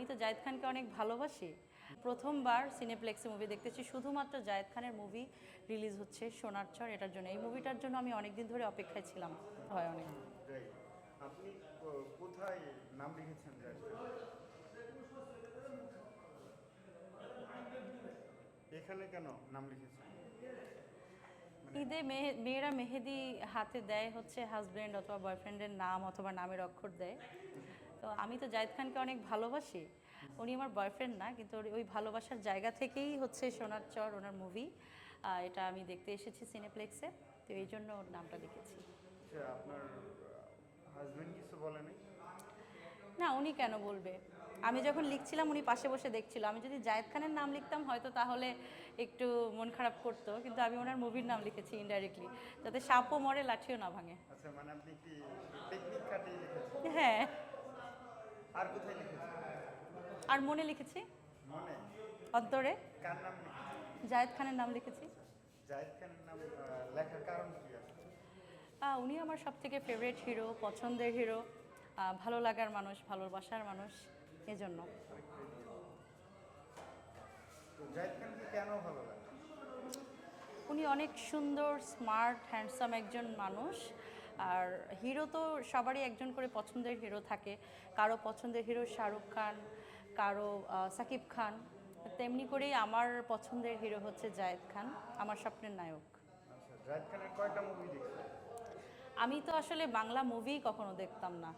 আমি তো জায়েদ খানকে অনেক ভালোবাসি। প্রথমবার সিনেপ্লেক্সে মুভি দেখতেছি শুধুমাত্র জায়েদ খানের মুভি রিলিজ হচ্ছে সোনার চর এটার জন্য। এই মুভিটার জন্য আমি অনেকদিন ধরে অপেক্ষায় ছিলাম হয় অনেক। আপনি কোথায় নাম লিখেছেন এখানে কেন নাম লিখেছেন? ঈদে মেহে- মেয়েরা মেহেদি হাতে দেয় হচ্ছে হাজব্যান্ড অথবা বয়ফ্রেন্ডের নাম অথবা নামের অক্ষর দেয়। তো আমি তো জায়েদ খানকে অনেক ভালোবাসি। উনি আমার বয়ফ্রেন্ড না কিন্তু ওই ভালোবাসার জায়গা থেকেই হচ্ছে সোনার চর ওনার মুভি এটা আমি দেখতে এসেছি সিনেপ্লেক্সে তো এই জন্য ওর নামটা লিখেছি আচ্ছা আপনার হাজবেন্ড কিছু বলেনি না উনি কেন বলবে? আমি যখন লিখছিলাম উনি পাশে বসে দেখছিল। আমি যদি জায়েদ খানের নাম লিখতাম হয়তো তাহলে একটু মন খারাপ করতো কিন্তু আমি ওনার মুভির নাম লিখেছি ইনডাইরেক্টলি যাতে সাপও মরে লাঠিও না ভাঙে। আচ্ছা মানে আপনি কি টেকনিক হ্যাঁ। আর কোথায় লিখেছেন আর মনে লিখেছি? মনে। অন্তরে? কার নাম জায়েদ খানের নাম লিখেছি। জাহিদ খানের নাম লেখার কারণ কি আছে? উনি আমার সব থেকে ফেভারিট হিরো পছন্দের হিরো ভালো লাগার মানুষ ভালোবাসার মানুষ এজন্য। উনি অনেক সুন্দর স্মার্ট হ্যান্ডসাম একজন মানুষ। আর হিরো তো সবারই একজন করে পছন্দের হিরো থাকে। কারও পছন্দের হিরো শাহরুখ খান কারও সাকিব খান। তেমনি করেই আমার পছন্দের হিরো হচ্ছে জায়েদ খান আমার স্বপ্নের নায়ক। আচ্ছা আমি তো আসলে বাংলা মুভি কখনো দেখতাম না।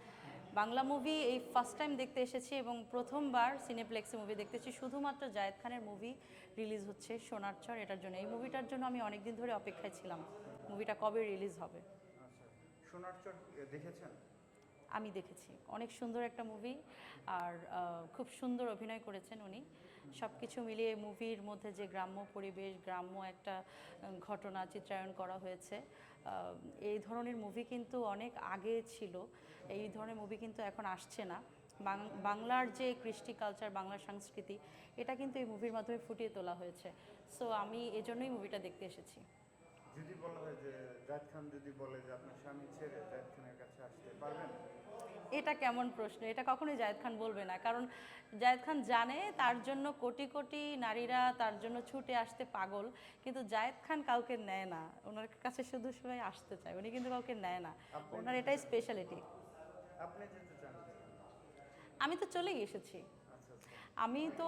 বাংলা মুভি এই ফার্স্ট টাইম দেখতে এসেছি এবং প্রথমবার সিনেপ্লেক্সে মুভি দেখতেছি। শুধুমাত্র জায়েদ খানের মুভি রিলিজ হচ্ছে সোনার চর এটার জন্য। এই মুভিটার জন্য আমি অনেকদিন ধরে অপেক্ষায় ছিলাম। মুভিটা কবে রিলিজ হবে? আচ্ছা সোনার চর দেখেছেন? আমি দেখেছি। অনেক সুন্দর একটা মুভি আর খুব সুন্দর অভিনয় করেছেন উনি। সব কিছু মিলিয়ে মুভির মধ্যে যে গ্রাম্য পরিবেশ, গ্রাম্য একটা ঘটনা চিত্রায়ন করা হয়েছে এই ধরনের মুভি কিন্তু অনেক আগে ছিল। এই ধরনের মুভি কিন্তু এখন আসছে না। বাংলার যে কৃষ্টি কালচার বাংলার সংস্কৃতি, এটা কিন্তু এই মুভির মাধ্যমে ফুটিয়ে তোলা হয়েছে। সো আমি এজন্যই মুভিটা দেখতে এসেছি। যদি বলা হয় যে জাহিদ খান যদি বলে যে আপনার স্বামী ছেড়ে জাহিদ খানের কাছে আসতে পারবেন? এটা কেমন প্রশ্ন? এটা কখনোই জায়েদ খান বলবে না। কারণ জায়েদ খান জানে তার জন্য কোটি কোটি নারীরা তার জন্য ছুটে আসতে পাগল কিন্তু জায়েদ খান কাউকে নেয় না। ওনার কাছে শুধু সবাই আসতে চায় উনি কিন্তু কাউকে নেয় না। ওনার এটাই স্পেশালিটি আপনি যেতে চান আমি তো চলেই এসেছি। আমি তো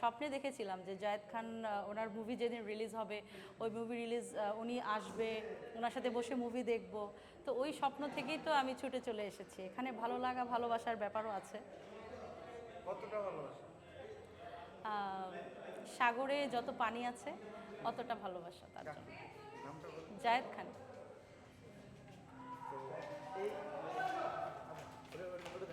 স্বপ্নে দেখেছিলাম যে জায়েদ খান ওনার মুভি যেদিন রিলিজ হবে ওই মুভি রিলিজ উনি আসবে ওনার সাথে বসে মুভি দেখব। তো ওই স্বপ্ন থেকেই তো আমি ছুটে চলে এসেছি। এখানে ভালো লাগা ভালোবাসার ব্যাপারও আছে। সাগরে যত পানি আছে অতটা ভালোবাসা তার জন্য। জায়দ খান।